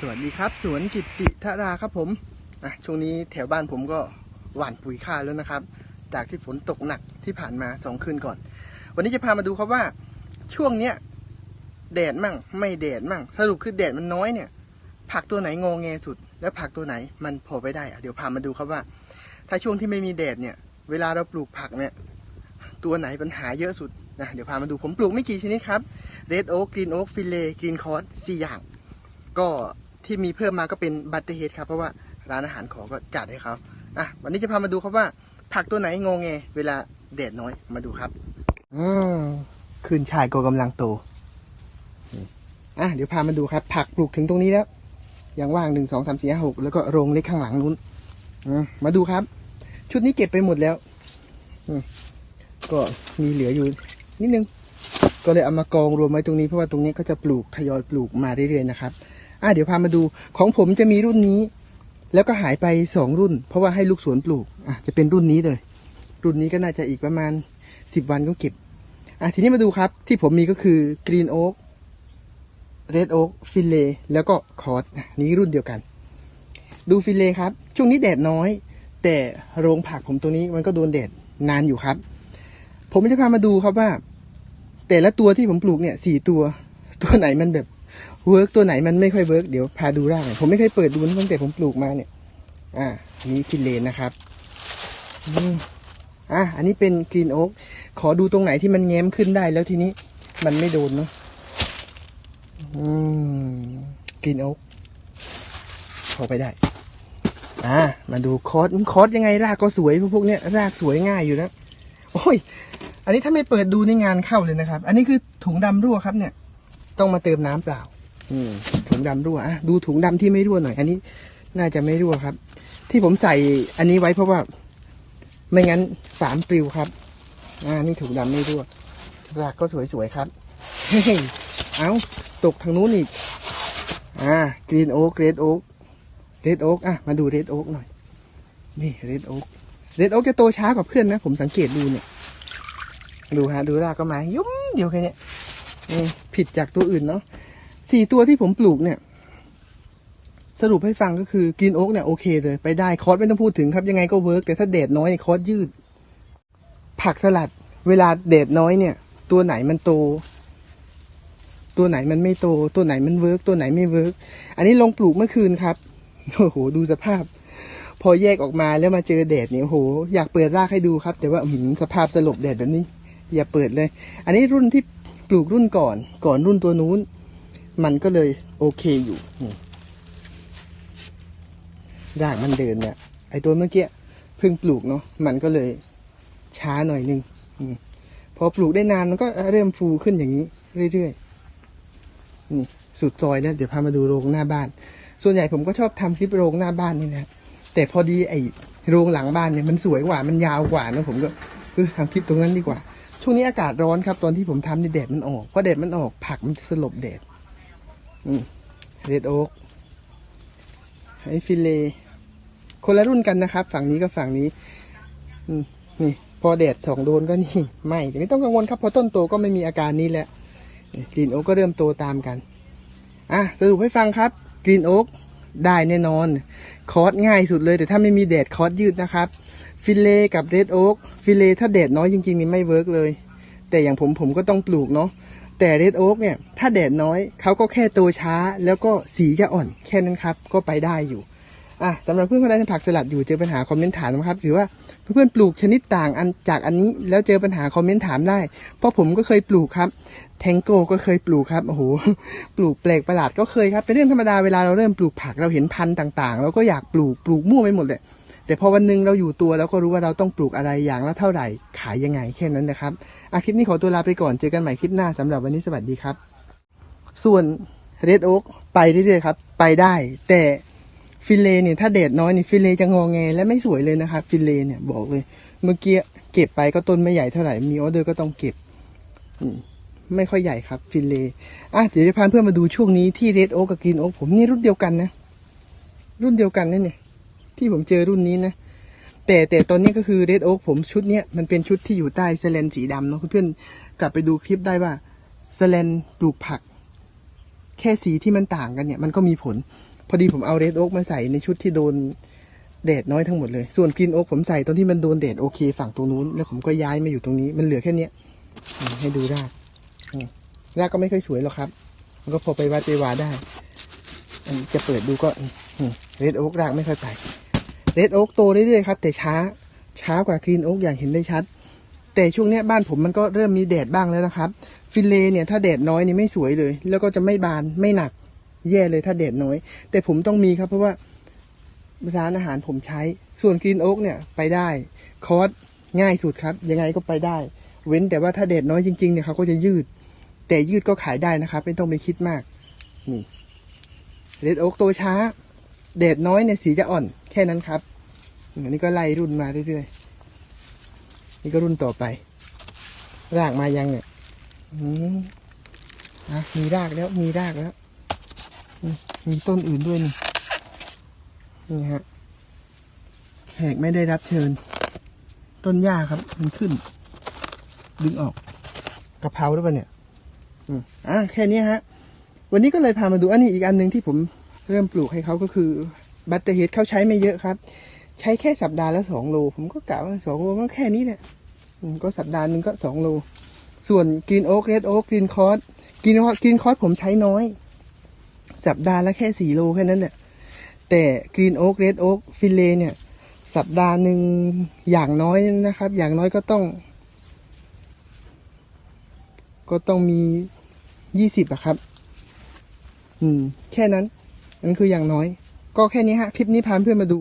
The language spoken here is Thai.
สวัสดีครับ สวนกิติธาราครับผมอะช่วงนี้แถวบ้านผมก็หว่านปุ๋ยข้าวแล้วนะครับ จากที่ฝนตกหนักที่ผ่านมาสองคืนก่อน วันนี้จะพามาดูครับว่าช่วงเนี้ยแดดมั่งไม่แดดมั่ง สรุปคือแดดมันน้อยเนี่ย ผักตัวไหนงอแงสุด แล้วผักตัวไหนมันพอไปได้อะเดี๋ยวพามาดูครับว่า ถ้าช่วงที่ไม่มีแดดเนี่ย เวลาเราปลูกผักเนี่ย ตัวไหนปัญหาเยอะสุดนะเดี๋ยวพามาดูผมปลูกไม่กี่ชนิดครับเรดโอ๊กกรีนโอ๊กฟิเลกรีนคอร์สสี่อย่าง ก็ ที่มีเพิ่มมาก็เป็นบัตเตอร์เฮดครับเพราะว่าร้านอาหารขอก็จัดให้เขาอะวันนี้จะพามาดูครับว่าผักตัวไหนงงแงเวลาแดดน้อยมาดูครับอืมคืนชายก็กำลังโตอะเดี๋ยวพามาดูครับ ผักปลูกถึงตรงนี้แล้วยังว่างหนึ่งสองสามสี่ห้าหกแล้วก็โรงเล็กข้างหลังนู้นอืมมาดูครับ ชุดนี้เก็บไปหมดแล้วอืมก็มีเหลืออยู่นิดนึง ก็เลยเอามากองรวมไว้ตรงนี้เพราะว่าตรงนี้ก็จะปลูกทยอยปลูกมาเรื่อยๆนะครับ อะเดี๋ยวพามาดูของผมจะมีรุ่นนี้ แล้วก็หายไปสองรุ่น เพราะว่าให้ลูกสวนปลูกอะจะเป็นรุ่นนี้เลย รุ่นนี้ก็น่าจะอีกประมาณสิบวันก็เก็บอะทีนี้มาดูครับที่ผมมีก็คือกรีนโอ๊กเรดโอ๊กฟิลเลแล้วก็คอร์สนี้รุ่นเดียวกัน ดูฟิลเลครับ ช่วงนี้แดดน้อย แต่โรงผักผมตัวนี้มันก็โดนแดดนานอยู่ครับ ผมจะพามาดูครับว่า แต่ละตัวที่ผมปลูกเนี่ยสี่ตัว ตัวไหนมันแบบ เวิร์กตัวไหนมันไม่ค่อยเวิร์กเดี๋ยวพาดูรากหน่อยผมไม่เคยเปิดดูนตั้งแต่ผมปลูกมาเนี่ย อ่านี่ฟิเลนนะครับอืมอะอันนี้เป็นกรีนโอ๊กขอดูตรงไหนที่มันแง้มขึ้นได้แล้วทีนี้มันไม่โดนเนาะอืมกรีนโอ๊กพอไปได้ อ่ามาดูคอร์สคอร์สยังไงรากก็สวยพวกเนี้ยรากสวยง่ายอยู่นะโอ้ย อันนี้ถ้าไม่เปิดดูในงานเข้าเลยนะครับ อันนี้คือถุงดำรั่วครับเนี่ย ต้องมาเติมน้ำเปล่า อืมถุงดำรั่วอะดูถุงดำที่ไม่รั่วหน่อย อันนี้น่าจะไม่รั่วครับ ที่ผมใส่อันนี้ไว้เพราะว่า ไม่งั้นฝามปลิวครับ อ่า นี่ถุงดำไม่รั่วรากก็สวยๆครับเฮ้ยเอาตกทางนู้นอีก อ่ากรีนโอ๊กเรดโอ๊กเรดโอ๊กอะ มาดูเรดโอ๊กหน่อย นี่เรดโอ๊กเรดโอ๊กจะโตช้ากว่าเพื่อนนะ ผมสังเกตดูเนี่ย ดูฮะ ดูรากก็มา ยุ่มเดียวแค่เนี้ยเออผิดจากตัวอื่นเนาะ สี่ตัวที่ผมปลูกเนี่ย สรุปให้ฟังก็คือกรีนโอ๊กเนี่ยโอเคเลย ไปได้คอร์สไม่ต้องพูดถึงครับยังไงก็เวิร์กแต่ถ้าแดดน้อยคอร์สยืด ผักสลัด เวลาแดดน้อยเนี่ย ตัวไหนมันโต ตัวไหนมันไม่โต ตัวไหนมันเวิร์กตัวไหนไม่เวิร์กอันนี้ลงปลูกเมื่อคืนครับโอ้โหดูสภาพ พอแยกออกมาแล้วมาเจอแดดเนี่ยโอ้โหอยากเปิดรากให้ดูครับ แต่ว่าหือสภาพสลบแดดแบบนี้ อย่าเปิดเลย อันนี้รุ่นที่ปลูกรุ่นก่อน ก่อนรุ่นตัวนู้น มันก็เลยโอเคอยู่นี่รากมันเดินเนี่ยไอตัวเมื่อกี้เพิ่งปลูกเนาะมันก็เลยช้าหน่อยนึงอพอปลูกได้นานมันก็เริ่มฟูขึ้นอย่างนี้เรื่อยๆนี่สุดซอยแล้วเดี๋ยวพามาดูโรงหน้าบ้าน ส่วนใหญ่ผมก็ชอบทำคลิปโรงหน้าบ้านนี่นะแต่พอดีไอโรงหลังบ้านเนี่ยมันสวยกว่ามันยาวกว่านะผมก็เออทำคลิปตรงนั้นดีกว่า ช่วงนี้อากาศร้อนครับ ตอนที่ผมทำนี่แดดมันออกพอแดดมันออกผักมันจะสลบแดด อืมเรดโอ๊กไอฟิเล คนละรุ่นกันนะครับ ฝั่งนี้กับฝั่งนี้นี่ พอแดดสองโดนก็นี่ไม่แต่ไม่ต้องกังวลครับ พอต้นโตก็ไม่มีอาการนี้แหละกรีนโอ๊กก็เริ่มโตตามกันอะสรุปให้ฟังครับกรีนโอ๊กได้แน่นอน คอร์สง่ายสุดเลย แต่ถ้าไม่มีแดดคอร์สยืดนะครับ ฟิเลกับเรดโอ๊กฟิเลถ้าแดดน้อยจริงๆนี่ไม่เวิร์กเลย แต่อย่างผมผมก็ต้องปลูกเนาะ แต่เรดโอ๊กเนี่ยถ้าแดดน้อยเขาก็แค่โตช้า แล้วก็สีจะอ่อนแค่นั้นครับก็ไปได้อยู่อะสำหรับเพื่อนคนใดที่ผักสลัดอยู่เจอปัญหาคอมเมนต์ถามนะครับหรือว่าเพื่อนๆปลูกชนิดต่างอันจากอันนี้แล้วเจอปัญหาคอมเมนต์ถามได้ เพราะผมก็เคยปลูกครับ แทงโก้ก็เคยปลูกครับโอ้โหปลูกแปลกประหลาดก็เคยครับเป็นเรื่องธรรมดาเวลาเราเริ่มปลูกผักเราเห็นพันธุ์ต่างๆ เราก็อยากปลูกปลูกมั่วไปหมดเลย แต่พอวันหนึ่งเราอยู่ตัวเราก็รู้ว่าเราต้องปลูกอะไรอย่างละเท่าไหร่ ขายยังไงแค่นั้นนะครับอาคลิปนี้ขอตัวลาไปก่อนเจอกันใหม่คลิปหน้าสำหรับวันนี้สวัสดีครับ ส่วนเรดโอ๊กไปเรื่อยๆครับ ไปได้ แต่ฟิเลเนี่ยถ้าแดดน้อยนี่ฟิเลจะงอแงและไม่สวยเลยนะครับฟิเลเนี่ยบอกเลย เมื่อกี้เก็บไปก็ต้นไม่ใหญ่เท่าไหร่มีออเดอร์ก็ต้องเก็บไม่ค่อยใหญ่ครับ ฟิเลอะเดี๋ยวจะพาเพื่อนมาดูช่วงนี้ที่เรดโอ๊กกับกรีนโอ๊กผมนี่รุ่นเดียวกันนะ รุ่นเดียวกันนั่นเนี่ย ที่ผมเจอรุ่นนี้นะ แต่แต่ตอนนี้ก็คือเรดโอ๊กผมชุดเนี้ยมันเป็นชุดที่อยู่ใต้เซเลนสีดำเนาะเพื่อนๆกลับไปดูคลิปได้ว่าเซเลนปลูกผัก แค่สีที่มันต่างกันเนี่ย มันก็มีผล พอดีผมเอาเรดโอ๊กมาใส่ในชุดที่โดนแดดน้อยทั้งหมดเลย ส่วนกรีนโอ๊กผมใส่ตอนที่มันโดนแดดโอเค ฝั่งตรงนู้น แล้วผมก็ย้ายมาอยู่ตรงนี้ มันเหลือแค่เนี้ยให้ดูรากรากก็ไม่ค่อยสวยหรอกครับ มันก็พอไปวัดไปวาได้ จะเปิดดูก็เรดโอ๊กรากไม่ค่อยไป เรดโอ๊กโตเรื่อยๆครับแต่ช้าช้ากว่ากรีนโอ๊กอย่างเห็นได้ชัด แต่ช่วงนี้บ้านผมมันก็เริ่มมีแดดบ้างแล้วนะครับ ฟินเลเนี่ยถ้าแดดน้อยนี่ไม่สวยเลย แล้วก็จะไม่บานไม่หนัก แย่เลยถ้าแดดน้อย แต่ผมต้องมีครับเพราะว่าร้านอาหารผมใช้ ส่วนกรีนโอ๊กเนี่ยไปได้คอร์สง่ายสุดครับ ยังไงก็ไปได้ เว้นแต่ว่าถ้าแดดน้อยจริงๆเนี่ยเขาก็จะยืด แต่ยืดก็ขายได้นะครับ ไม่ต้องไปคิดมากนี่เรดโอ๊กโตช้า แดดน้อยเนี่ยสีจะอ่อนแค่นั้นครับอันนี้ก็ไล่รุ่นมาเรื่อยๆ นี่ก็รุ่นต่อไป รากมายังเนี่ยอืมอะมีรากแล้วมีรากแล้ว มีต้นอื่นด้วยนี่ นี่ฮะแขกไม่ได้รับเชิญ ต้นหญ้าครับ มันขึ้น ดึงออกกระเพราหรือเปล่าเนี่ยอืมอะแค่นี้ฮะ วันนี้ก็เลยพามาดูอันนี้อีกอันหนึ่งที่ผม เริ่มปลูกให้เขาก็คือบัตเตอร์เฮดเขาใช้ไม่เยอะครับ ใช้แค่สัปดาห์ละสองโล ผมก็กะว่าสองโลก็แค่นี้แหละก็สัปดาห์หนึ่งก็สองโล ส่วนกรีนโอ๊กเรดโอ๊กกรีนคอร์สกรีนกรีนคอร์สผมใช้น้อย สัปดาห์ละแค่สี่โลแค่นั้นแหละแต่กรีนโอ๊กเรดโอ๊กฟิเลเนี่ย สัปดาห์หนึ่งอย่างน้อยนะครับ อย่างน้อยก็ต้อง ก็ต้องมียี่สิบอะครับ อืม แค่นั้น นั่นคืออย่างน้อย ก็แค่นี้ฮะ คลิปนี้พาเพื่อนมาดู